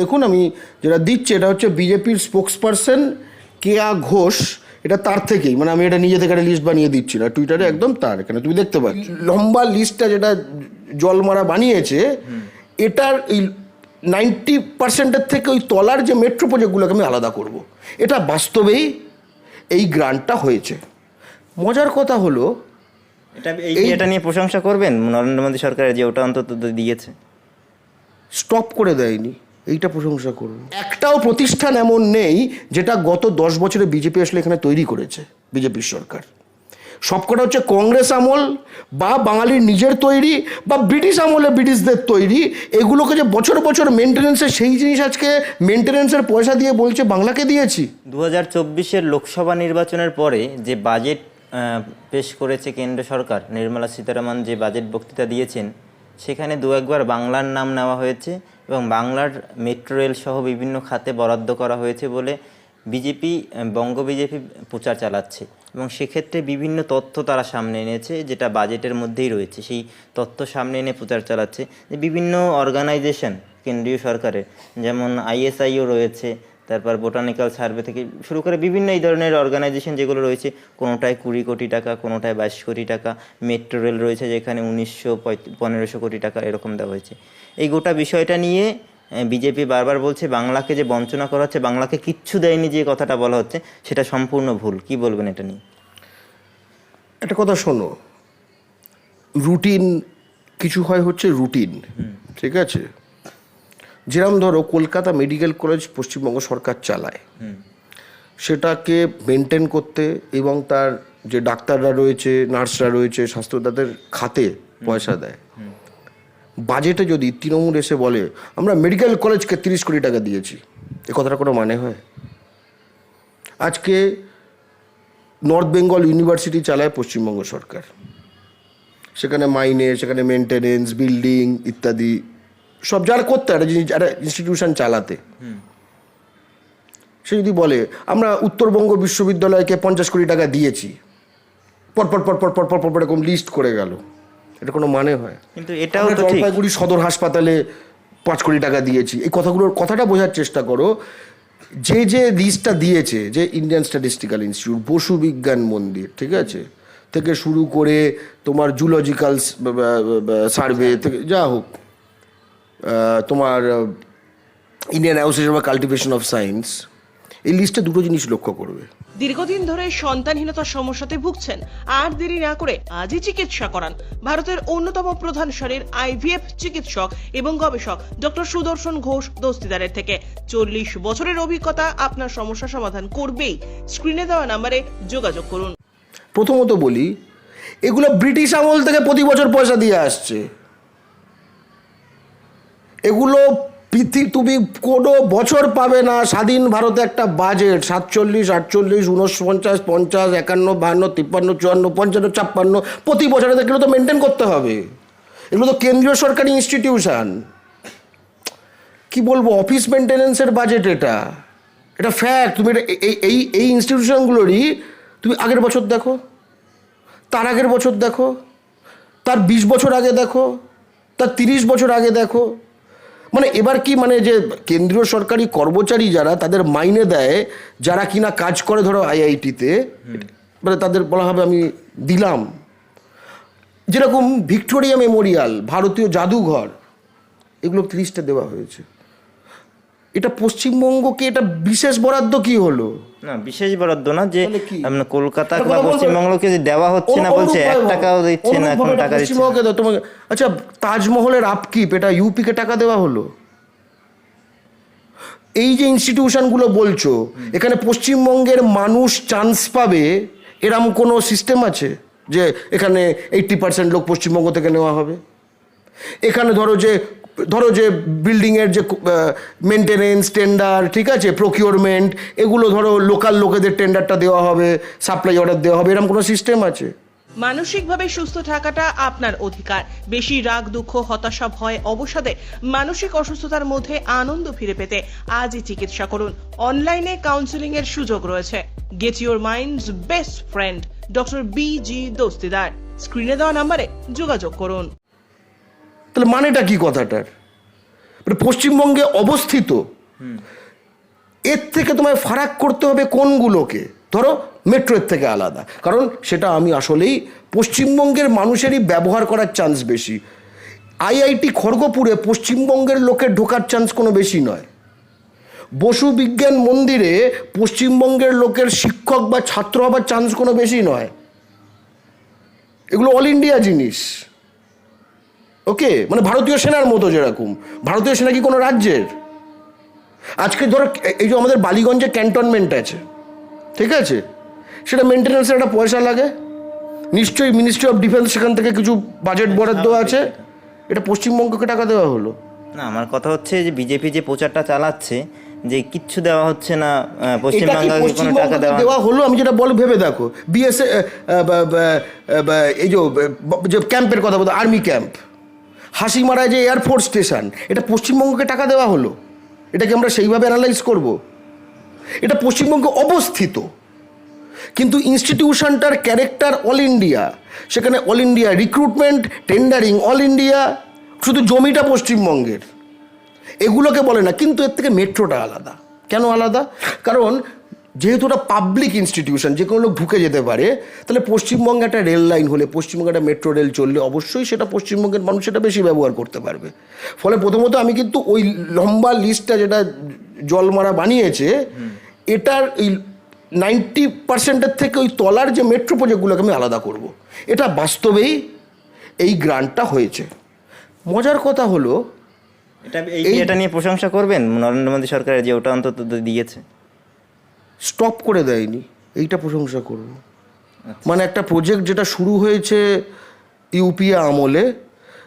দেখুন আমি যেটা দিচ্ছি এটা হচ্ছে বিজেপির স্পোক্স পারসন কেয়া ঘোষ। এটা তার থেকেই মানে আমি এটা নিজে থেকে একটা লিস্ট বানিয়ে দিচ্ছি না। টুইটারে একদম তার এখানে তুমি দেখতে পাচ্ছ। লম্বা লিস্টটা যেটা জলমারা বানিয়েছে এটার এই নাইনটি পার্সেন্টের থেকে ওই তলার যে মেট্রো প্রজেক্টগুলোকে আমি আলাদা করব। এটা বাস্তবেই এই গ্রান্টটা হয়েছে। মজার কথা হলো এটা নিয়ে প্রশংসা করবেন? নরেন্দ্র মোদী সরকারের যে ওটা অন্তত দিয়েছে। স্টপ করে দেয়নি। এইটা প্রশংসা করুন। একটাও প্রতিষ্ঠান এমন নেই যেটা গত দশ বছরে বিজেপি আসলে এখানে তৈরি করেছে বিজেপির সরকার। সবকটা হচ্ছে কংগ্রেস আমল বা বাঙালির নিজের তৈরি বা ব্রিটিশ আমলে ব্রিটিশদের তৈরি। এগুলোকে যে বছর বছর মেনটেনেন্সের, সেই জিনিস আজকে মেনটেনেন্সের পয়সা দিয়ে বলছে, বাংলাকে দিয়েছি। দু হাজার লোকসভা নির্বাচনের পরে যে বাজেট পেশ করেছে কেন্দ্র সরকার, নির্মলা সীতারামন যে বাজেট বক্তৃতা দিয়েছেন সেখানে দু একবার বাংলার নাম নেওয়া হয়েছে এবং বাংলার মেট্রো রেল সহ বিভিন্ন খাতে বরাদ্দ করা হয়েছে বলে বিজেপি বঙ্গ বিজেপি প্রচার চালাচ্ছে এবং সেক্ষেত্রে বিভিন্ন তথ্য তারা সামনে এনেছে যেটা বাজেটের মধ্যেই রয়েছে। সেই তথ্য সামনে এনে প্রচার চালাচ্ছে যে বিভিন্ন অর্গানাইজেশন কেন্দ্রীয় সরকারের, যেমন আইএসআইও রয়েছে তারপর বোটানিক্যাল সার্ভে থেকে শুরু করে বিভিন্ন এই ধরনের অর্গানাইজেশন যেগুলো রয়েছে কোনোটায় কুড়ি কোটি টাকা কোনোটায় বাইশ কোটি টাকা মেট্রো রেল রয়েছে যেখানে উনিশশো পনেরোশো কোটি টাকা এরকম দেওয়া হয়েছে। এই গোটা বিষয়টা নিয়ে বিজেপি বারবার বলছে বাংলাকে যে বঞ্চনা করা হচ্ছে বাংলাকে কিচ্ছু দেয়নি যে কথাটা বলা হচ্ছে সেটা সম্পূর্ণ ভুল। কি বলবেন এটা নিয়ে? একটা কথা শোনো। রুটিন কিছু হয় হচ্ছে রুটিন ঠিক আছে? যেরকম ধরো কলকাতা মেডিকেল কলেজ পশ্চিমবঙ্গ সরকার চালায়। সেটাকে মেনটেন করতে এবং তার যে ডাক্তাররা রয়েছে নার্সরা রয়েছে স্বাস্থ্য তাদের খাতে পয়সা দেয়। বাজেটে যদি তৃণমূল এসে বলে আমরা মেডিকেল কলেজকে তিরিশ কোটি টাকা দিয়েছি এ কথাটা কোনো মানে হয়? আজকে নর্থ বেঙ্গল ইউনিভার্সিটি চালায় পশ্চিমবঙ্গ সরকার। সেখানে মাইনে সেখানে মেনটেনেন্স বিল্ডিং ইত্যাদি সব যার করতে একটা জিনিস একটা ইনস্টিটিউশন চালাতে। সে যদি বলে আমরা উত্তরবঙ্গ বিশ্ববিদ্যালয়কে পঞ্চাশ কোটি টাকা দিয়েছি। পরপর পরপর পরপর পরপর এরকম লিস্ট করে গেল। এটা কোনো মানে হয়? কিন্তু এটাও জলপাইগুড়ি সদর হাসপাতালে পাঁচ কোটি টাকা দিয়েছি। এই কথাগুলোর কথাটা বোঝার চেষ্টা করো যে যে লিস্টটা দিয়েছে যে ইন্ডিয়ান স্ট্যাটিস্টিক্যাল ইনস্টিটিউট বসু বিজ্ঞান মন্দির ঠিক আছে? থেকে শুরু করে তোমার জুলজিক্যাল সার্ভে থেকে যা হোক তোমার Indian association of cultivation of science এই লিস্টে দুটো জিনিস লক্ষ্য করবে। দীর্ঘদিন ধরে সন্তানহীনতার সমস্যাতে ভুগছেন। আর দেরি না করে আজই চিকিৎসা করান। ভারতের অন্যতম প্রধান শরীর আইভিএফ চিকিৎসক এবং গবেষক ডক্টর সুদর্শন ঘোষ দস্তিদারের থেকে। চল্লিশ বছরের অভিজ্ঞতা আপনার সমস্যা সমাধান করবেই। স্ক্রিনে দেওয়া নাম্বারে যোগাযোগ করুন। প্রথমত বলি এগুলো ব্রিটিশ আমল থেকে প্রতি বছর পয়সা দিয়ে আসছে। এগুলো তুমি কোনো বছর পাবে না। স্বাধীন ভারতে একটা বাজেট সাতচল্লিশ, আটচল্লিশ উনপঞ্চাশ পঞ্চাশ পঞ্চাশ একান্ন, বাহান্ন, তিপ্পান্ন, চুয়ান্ন, পঞ্চান্ন, ছাপ্পান্ন, প্রতি বছরে এগুলো তো মেনটেন করতে হবে। এগুলো তো কেন্দ্রীয় সরকারি ইনস্টিটিউশন কি বলব অফিস মেনটেনেন্সের বাজেট এটা। এটা ফ্যাক্ট তুমি এটা এই এই ইনস্টিটিউশনগুলোরই তুমি আগের বছর দেখো, তার আগের বছর দেখো, তার বিশ বছর আগে দেখো, তার তিরিশ বছর আগে দেখো মানে এবার কি মানে যে কেন্দ্রীয় সরকারি কর্মচারী যারা তাদের মাইনে দেয়, যারা কিনা কাজ করে ধরো আইআইটিতে মানে তাদের বলা হবে আমি দিলাম। যেরকম ভিক্টোরিয়া মেমোরিয়াল, ভারতীয় জাদুঘর, এগুলো তিরিশটা দেওয়া হয়েছে। এটা পশ্চিমবঙ্গকে এটা বিশেষ বরাদ্দ কি হলো? না বিশেষ বরাদ্দ না যে আপনার কলকাতা বা পশ্চিমবঙ্গকে যে দেওয়া হচ্ছে না বলছে এক টাকাও দিচ্ছে না এখন টাকা দিচ্ছে তোমাকে আচ্ছা তাজমহলের আপকিপ এটা ইউপিকে টাকা দেওয়া হলো? এই যে ইনস্টিটিউশনগুলো বলছো এখানে পশ্চিমবঙ্গের মানুষ চান্স পাবে এরম কোনো সিস্টেম আছে? যে এখানে এইট্টি পার্সেন্ট লোক পশ্চিমবঙ্গ থেকে নেওয়া হবে? এখানে ধরো যে ধরো যে বিল্ডিংয়ের যে মেনটেনেন্স টেন্ডার ঠিক আছে? প্রকিউরমেন্ট এগুলো ধরো লোকাল লোকেদের টেন্ডারটা দেওয়া হবে সাপ্লাই অর্ডার দেওয়া হবে, এরকম কোনো সিস্টেম আছে? মানসিকভাবে সুস্থ থাকাটা আপনার অধিকার। বেশি রাগ, দুঃখ, হতাশা, ভয়, অবসাদে মানসিক অসুস্থতার মধ্যে আনন্দ ফিরে পেতে আজই চিকিৎসা করুন। অনলাইনে কাউন্সিলিং এর সুযোগ রয়েছে। Get your minds best friend doctor B G Dastidar স্ক্রিনে দেওয়া নাম্বারে যোগাযোগ করুন। তাহলে মানেটা কি কথাটার? মানে পশ্চিমবঙ্গে অবস্থিত। এর থেকে তোমায় ফারাক করতে হবে কোনগুলোকে? ধরো, মেট্রোর থেকে আলাদা। কারণ সেটা আমি আসলেই পশ্চিমবঙ্গের মানুষেরই ব্যবহার করার চান্স বেশি। আইআইটি খড়গপুরে পশ্চিমবঙ্গের লোকের ঢোকার চান্স কোনো বেশি নয়। বসু বিজ্ঞান মন্দিরে পশ্চিমবঙ্গের লোকের শিক্ষক বা ছাত্র হবার চান্স কোনো বেশি নয়। এগুলো অল ইন্ডিয়া জিনিস। ওকে? মানে ভারতীয় সেনার মতো যেরকম। ভারতীয় সেনা কি কোনো রাজ্যের? আজকে ধরো এই যে আমাদের বালিগঞ্জে ক্যান্টনমেন্ট আছে ঠিক আছে? সেটা মেনটেন্যান্সের একটা পয়সা লাগে। নিশ্চয়ই মিনিস্ট্রি অফ ডিফেন্স সেখান থেকে কিছু বাজেট বরাদ্দ আছে। এটা পশ্চিমবঙ্গকে টাকা দেওয়া হলো। না আমার কথা হচ্ছে যে বিজেপি যে প্রচারটা চালাচ্ছে যে কিচ্ছু দেওয়া হচ্ছে না পশ্চিমবাংলাকে কোনো টাকা দেওয়া দেওয়া হলো? আমি যেটা বল ভেবে দেখো বিএসএ এই যে ক্যাম্পের কথা বলতো আর্মি ক্যাম্প হাসিমারা যে এয়ারফোর্স স্টেশন এটা পশ্চিমবঙ্গকে টাকা দেওয়া হলো। এটাকে আমরা সেইভাবে অ্যানালাইজ করব। এটা পশ্চিমবঙ্গে অবস্থিত। কিন্তু ইনস্টিটিউশনটার ক্যারেক্টার অল ইন্ডিয়া সেখানে all India recruitment tendering all India শুধু জমিটা পশ্চিমবঙ্গের। এগুলোকে বলে না, কিন্তু এর থেকে মেট্রোটা আলাদা। কেন আলাদা? কারণ যেহেতু ওটা পাবলিক ইনস্টিটিউশন যে কোনো লোক ঢুকে যেতে পারে, তাহলে পশ্চিমবঙ্গে একটা রেল লাইন হলে, পশ্চিমবঙ্গে একটা মেট্রো রেল চললে অবশ্যই সেটা পশ্চিমবঙ্গের মানুষ সেটা বেশি ব্যবহার করতে পারবে। ফলে প্রথমত আমি কিন্তু ওই লম্বা লিস্টটা যেটা জলমারা বানিয়েছে, এটার এই নাইনটি পার্সেন্টের থেকে ওই তলার যে মেট্রো প্রজেক্টগুলোকে আমি আলাদা করব। এটা বাস্তবেই এই গ্রান্টটা হয়েছে। মজার কথা হলো এটা নিয়ে প্রশংসা করবেন? নরেন্দ্র মোদী সরকারের যে ওটা অন্তত দিয়েছে। স্টপ করে দেয়নি। এইটা প্রশংসা করব। মানে একটা প্রজেক্ট যেটা শুরু হয়েছে ইউপিএ আমলে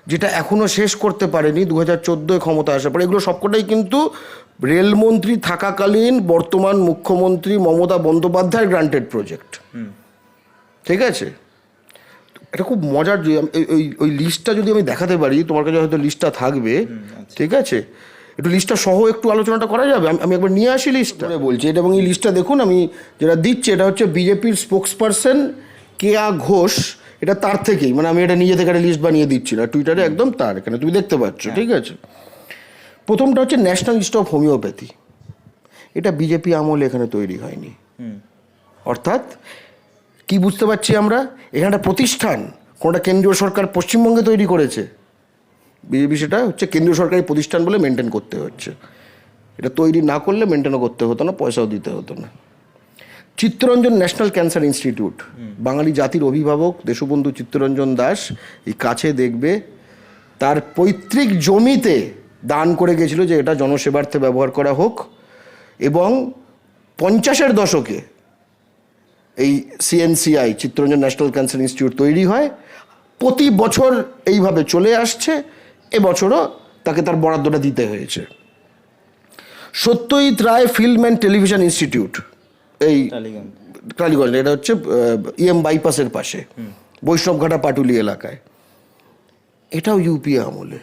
যেটা এখনও শেষ করতে পারেনি দু হাজার চোদ্দোয় ক্ষমতা আসার পরে এগুলো সবকটাই কিন্তু রেলমন্ত্রী থাকাকালীন বর্তমান মুখ্যমন্ত্রী মমতা বন্দ্যোপাধ্যায়ের গ্রান্টেড প্রজেক্ট ঠিক আছে? এটা খুব মজার ওই ওই লিস্টটা যদি আমি দেখাতে পারি তোমার কাছে হয়তো লিস্টটা থাকবে। ঠিক আছে? একটু লিস্টটা সহ একটু আলোচনাটা করা যাবে? আমি- একবার নিয়ে আসি লিস্টটা বলছি এটা এবং এই লিস্টটা দেখুন আমি যেটা দিচ্ছি এটা হচ্ছে বিজেপির স্পোক্স পারসন কেয়া ঘোষ। এটা তার থেকেই মানে আমি এটা নিজে থেকে একটা লিস্ট বানিয়ে দিচ্ছি না টুইটারে একদম তার এখানে তুমি দেখতে পাচ্ছ ঠিক আছে? প্রথমটা হচ্ছে ন্যাশনাল ইনস্টিটিউট অফ হোমিওপ্যাথি এটা বিজেপি আমলে এখানে তৈরি হয়নি। অর্থাৎ কি বুঝতে পারছি আমরা? এখানে একটা প্রতিষ্ঠান কোনটা কেন্দ্রীয় সরকার পশ্চিমবঙ্গে তৈরি করেছে। বিজেপি সেটা হচ্ছে কেন্দ্রীয় সরকারি প্রতিষ্ঠান বলে মেনটেন করতে হচ্ছে। এটা তৈরি না করলে মেনটেনও করতে হতো না, পয়সাও দিতে হতো না। Chittaranjan national cancer institute, Bangali জাতির অভিভাবক দেশবন্ধু চিত্তরঞ্জন দাস এই কাছে দেখবে, তার পৈতৃক জমিতে দান করে গেছিল যে এটা জনসেবার্থে ব্যবহার করা হোক এবং পঞ্চাশের দশকে এই CNCI Chittaranjan national cancer institute তৈরি হয়। প্রতি বছর এইভাবে চলে আসছে। এবছরও তাকে তার বরাদ্দটা দিতে হয়েছে। Satyajit Ray film and television institute এই টালিগঞ্জ। টালিগঞ্জ এটা হচ্ছে ইএম বাইপাসের পাশে বৈষ্ণবঘাটা পাটুলি এলাকায়। এটাও ইউপিএ আমলে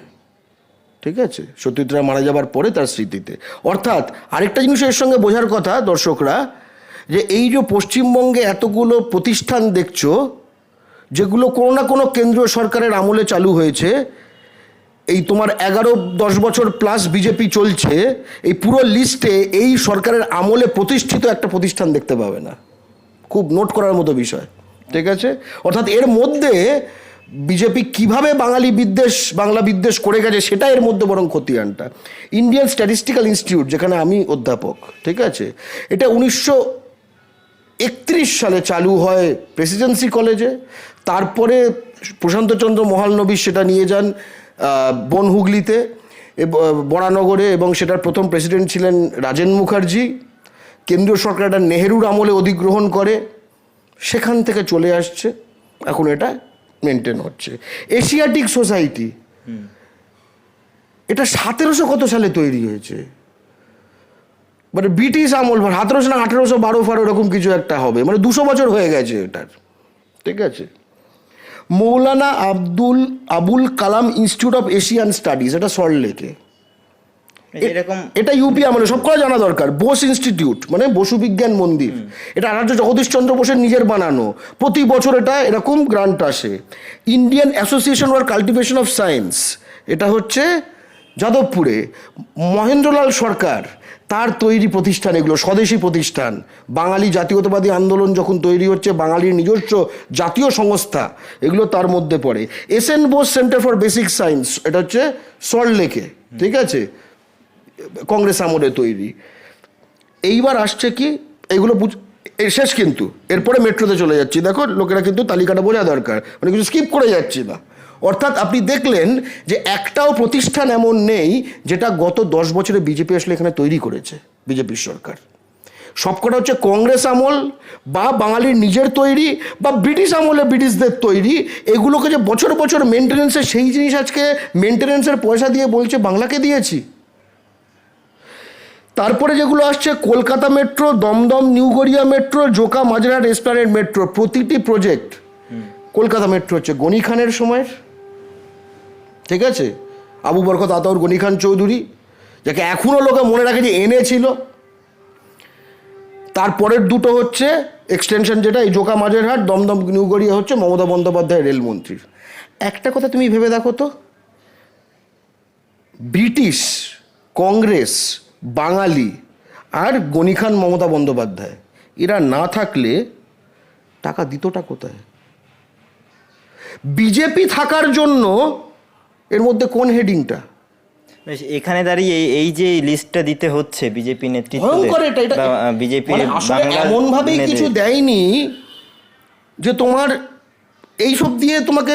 ঠিক আছে? সত্যজিৎ রায় মারা যাবার পরে তার স্মৃতিতে। অর্থাৎ আরেকটা জিনিস এর সঙ্গে বোঝার কথা দর্শকরা যে এই যে পশ্চিমবঙ্গে এতগুলো প্রতিষ্ঠান দেখছ যেগুলো কোনো না কোনো কেন্দ্রীয় সরকারের আমলে চালু হয়েছে এই তোমার এগারো, দশ বছর প্লাস বিজেপি চলছে, এই পুরো লিস্টে এই সরকারের আমলে প্রতিষ্ঠিত একটা প্রতিষ্ঠান দেখতে পাবে না। খুব নোট করার মতো বিষয়, ঠিক আছে? অর্থাৎ এর মধ্যে বিজেপি কীভাবে বাঙালি বিদ্বেষ, বাংলা বিদ্বেষ করে গেছে সেটা এর মধ্যে বরং খতিয়ানটা। ইন্ডিয়ান স্ট্যাটিস্টিক্যাল ইনস্টিটিউট যেখানে আমি অধ্যাপক, ঠিক আছে? এটা উনিশশো একত্রিশ সালে চালু হয় প্রেসিডেন্সি কলেজে তারপরে প্রশান্তচন্দ্র মহালনবী সেটা নিয়ে যান। বনহুগলিতে বরানগরে এবং সেটার প্রথম প্রেসিডেন্ট ছিলেন রাজেন মুখার্জি। কেন্দ্রীয় সরকার এটা নেহেরুর আমলে অধিগ্রহণ করে, সেখান থেকে চলে আসছে। এখন এটা মেনটেন হচ্ছে। এশিয়াটিক সোসাইটি, এটা সতেরোশো কত সালে তৈরি হয়েছে? মানে ব্রিটিশ আমল, সতেরোশো না আঠেরোশো বারো ফারো এরকম কিছু একটা হবে। মানে দুশো বছর হয়ে গেছে এটার। ঠিক আছে? Maulana Abdul Abul Kalam institute of Asian studies এটা সল্টলেকে এরকম এটা ইউপি আমলে সব করা জানা দরকার। বোস ইনস্টিটিউট মানে বসু বিজ্ঞান মন্দির। এটা আচার্য জগদীশ চন্দ্র বোসের নিজের বানানো। প্রতি বছর এটা এরকম গ্রান্ট আসে। Indian association for cultivation of science এটা হচ্ছে যাদবপুরে। মহেন্দ্রলাল সরকার তার তৈরি প্রতিষ্ঠান এগুলো, স্বদেশী প্রতিষ্ঠান। বাঙালি জাতীয়তাবাদী আন্দোলন যখন তৈরি হচ্ছে, বাঙালির নিজস্ব জাতীয় সংস্থা, এগুলো তার মধ্যে পড়ে। S N Bose centre for basic science, এটা হচ্ছে সল্টলেকে ঠিক আছে? কংগ্রেস আমলে তৈরি। এইবার আসছে কি, এগুলো শেষ কিন্তু, এরপরে মেট্রোতে চলে যাচ্ছি। দেখো, লোকেরা কিন্তু তালিকাটা বোঝা দরকার মানে কিছু স্কিপ করে যাচ্ছি না। অর্থাৎ আপনি দেখলেন যে একটাও প্রতিষ্ঠান এমন নেই যেটা গত দশ বছরে বিজেপি আসলে এখানে তৈরি করেছে বিজেপির সরকার। সবকটা হচ্ছে কংগ্রেস আমল বা বাঙালির নিজের তৈরি বা ব্রিটিশ আমলে ব্রিটিশদের তৈরি। এগুলোকে যে বছর বছর মেনটেনেন্সের সেই জিনিস আজকে মেনটেনেন্সের পয়সা দিয়ে বলছে বাংলাকে দিয়েছি। তারপরে যেগুলো আসছে Kolkata metro Dumdum new Garia metro Joka মাজরা রেস্টুরেন্ট মেট্রো প্রতিটি প্রজেক্ট। কলকাতা মেট্রো হচ্ছে গনি খানের সময়ের। ঠিক আছে? আবু বরকত আতাউর গনি খান চৌধুরী, যাকে এখনও লোকে মনে রাখে যে এনেছিল তারপরের দুটো হচ্ছে এক্সটেনশন যেটা, এই জোকা মাঝেরহাট, দমদম নিউ গড়িয়া হচ্ছে মমতা বন্দ্যোপাধ্যায় রেলমন্ত্রীর একটা কথা তুমি ভেবে দেখো তো, ব্রিটিশ, কংগ্রেস, বাঙালি আর গনি খান, মমতা বন্দ্যোপাধ্যায়, এরা না থাকলে টাকা দিতটা কোথায়? বিজেপি থাকার জন্য এর মধ্যে কোন হেডিংটা বেশ, এখানে দাঁড়িয়ে এই- যে লিস্টটা দিতে হচ্ছে বিজেপি এটা নেতৃত্ব বিজেপি মানে এমন কিছু দেয়নি যে তোমার এইসব দিয়ে তোমাকে